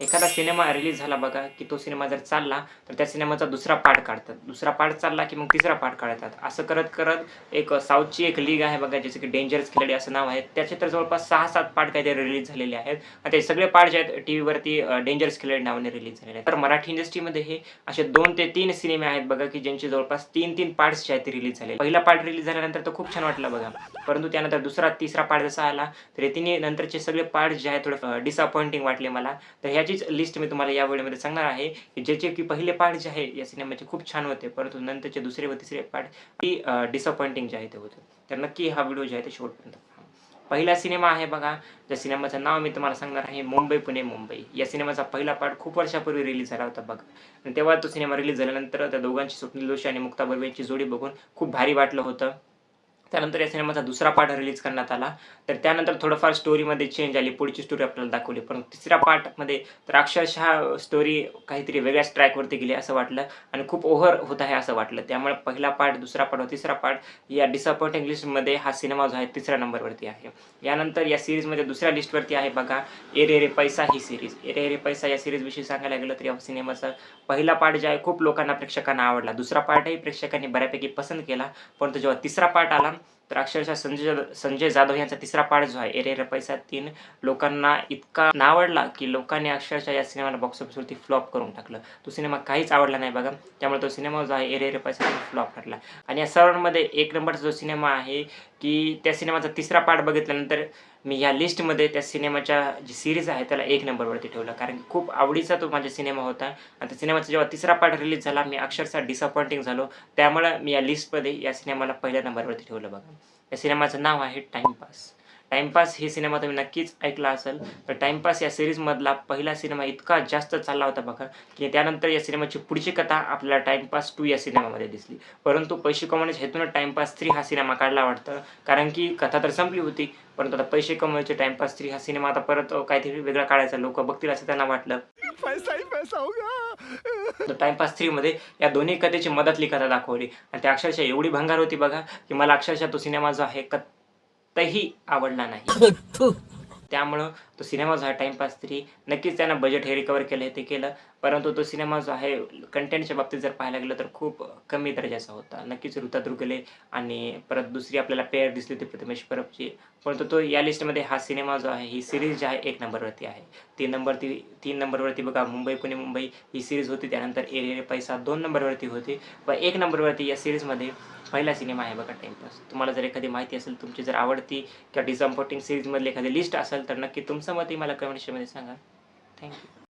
एखादा cinema release झाला बघा की तो सिनेमा जर चालला तर त्या सिनेमाचा दुसरा पार्ट काढतात. दुसरा पार्ट चालला की मग तिसरा पार्ट काढतात. असं करत करत एक साऊथची एक लीग आहे बघा जसं की डेंजरस खिलाडी असं नाव आहे त्याचे तर जवळपास सहा सात पार्ट काहीतरी रिलीज झालेले आहेत. आणि ते सगळे पार्ट जे आहेत टी व्हीवरती डेंजरस खिलाडी नावाने रिलीज झालेले आहेत. तर मराठी इंडस्ट्रीमध्ये हे असे दोन ते तीन सिनेमे आहेत बघा की ज्यांचे जवळपास तीन तीन पार्ट्स जे आहेत ते रिलीज झाले पहिला पार्ट रिलीज झाल्यानंतर तो खूप छान वाटला बघा. परंतु त्यानंतर दुसरा तिसरा पार्ट जसा आला तर तिने नंतरचे सगळे पार्ट जे आहेत थोडं डिसअपॉइंटिंग वाटले मला. तर ह्या त्याचीच लिस्ट मी तुम्हाला या व्हिडिओमध्ये सांगणार आहे की ज्याचे की पहिले पार्ट जे आहे या सिनेमाचे खूप छान होते. परंतु नंतरचे दुसरे व तिसरे पार्ट ती डिसअपॉइंटिंग जे आहे ते होते. तर नक्की हा व्हिडिओ जे आहे ते शेवटपर्यंत पहिला सिनेमा आहे बघा त्या सिनेमाचं नाव मी तुम्हाला सांगणार आहे मुंबई पुणे मुंबई. या सिनेमाचा पहिला पार्ट खूप वर्षापूर्वी रिलीज झाला होता बघा. आणि तेव्हा तो सिनेमा रिलीज झाल्यानंतर त्या दोघांची स्वप्नील जोशी आणि मुक्ता बर्वे यांची जोडी बघून खूप भारी वाटलं होतं. त्यानंतर या सिनेमाचा दुसरा पार्ट रिलीज करण्यात आला. तर त्यानंतर थोडंफार स्टोरीमध्ये चेंज आली. पुढची स्टोरी आपल्याला दाखवली. पण तिसऱ्या पार्टमध्ये तर अक्षरशः स्टोरी काहीतरी वेगळ्याच ट्रॅकवरती गेली असं वाटलं. आणि खूप ओव्हर होत आहे असं वाटलं. त्यामुळे पहिला पार्ट दुसरा पार्ट व तिसरा पार्ट या डिसअपॉइंटिंग लिस्टमध्ये हा सिनेमा जो आहे तिसऱ्या नंबरवरती आहे. यानंतर या सिरीजमध्ये दुसऱ्या लिस्टवरती आहे बघा एरे रे पैसा ही सिरीज एरे रे पैसा या सिरीजविषयी सांगायला गेलं तर या सिनेमाचा पहिला पार्ट जे आहे खूप लोकांना प्रेक्षकांना आवडला. दुसरा पार्टही प्रेक्षकांनी बऱ्यापैकी पसंत केला. परंतु जेव्हा तिसरा पार्ट आला तर अक्षरशः संजय संजय जाधव यांचा तिसरा पार्ट जो आहे एरे रे पैसा तीन लोकांना इतका नावडला की लोकांनी अक्षरशः या सिनेमाला बॉक्स ऑफिसवरती फ्लॉप करून टाकलं. तो सिनेमा काहीच आवडला नाही बघा. त्यामुळे तो सिनेमा जो आहे एरे रे पैसा फ्लॉप ठरला. आणि या सर्वांमध्ये एक नंबरचा जो सिनेमा आहे की त्या सिनेमाचा तिसरा पार्ट बघितल्यानंतर मी या लिस्टमध्ये त्या सिनेमाच्या जी सिरीज आहे त्याला एक नंबरवरती ठेवलं. कारण की खूप आवडीचा तो माझा सिनेमा होता. आणि त्या सिनेमाचा जेव्हा तिसरा पार्ट रिलीज झाला मी अक्षरशः डिसअपॉइंटिंग झालो. त्यामुळे मी या लिस्टमध्ये या सिनेमाला पहिल्या नंबरवरती ठेवलं बघा. या सिनेमाचं नाव आहे टाइमपास टाइमपास हे सिनेमा तुम्ही नक्कीच ऐकला असेल. तर टाइमपास या सिरीजमधला पहिला सिनेमा इतका जास्त चालला होता बघा की त्यानंतर या सिनेमाची पुढची कथा आपल्याला टाइमपास टू या सिनेमामध्ये दिसली. परंतु पैसे कमवण्याच्या हेतून टाइमपास थ्री हा सिनेमा काढला वाटतं. कारण की कथा तर संपली होती परंतु आता पैसे कमवायचे टाइमपास थ्री हा सिनेमा आता परत काहीतरी वेगळा काढायचा लोक बघतील असं त्यांना वाटलं. पैसा तर टाइमपास थ्रीमध्ये या दोन्ही कथेची मदतली कथा दाखवली. आणि त्या अक्षरशः एवढी भंगार होती बघा की मला अक्षरशः तो सिनेमा जो आहे कत्तही आवडला नाही. त्यामुळं तो सिनेमा आहे टाइमपास थ्री नक्कीच त्यानं बजेट हे रिकवर केलं आहे ते केलं. परंतु तो सिनेमा जो आहे कंटेंटच्या बाबतीत जर पाहायला गेलं तर खूप कमी दर्जाचा होता. नक्कीच ऋता दुर्गले आणि परत दुसरी आपल्याला पेअर दिसली होती प्रथमेश परबची. परंतु तो या लिस्टमध्ये हा सिनेमा जो आहे ही सिरीज जी आहे एक नंबरवरती आहे. तीन नंबरती तीन नंबरवरती बघा मुंबई पुणे मुंबई ही सिरीज होती. त्यानंतर एरिया पैसा दोन नंबरवरती होती. व एक नंबरवरती या सिरीजमध्ये पहिला सिनेमा आहे बघा टाइमपास तुम्हाला जर एखादी माहिती असेल तुमची जर आवडती किंवा डिसम्पोर्टिंग सिरीजमधली एखादी लिस्ट असेल तर नक्की तुमचं मत मला कमेंट सेक्शनमध्ये सांगा. थँक्यू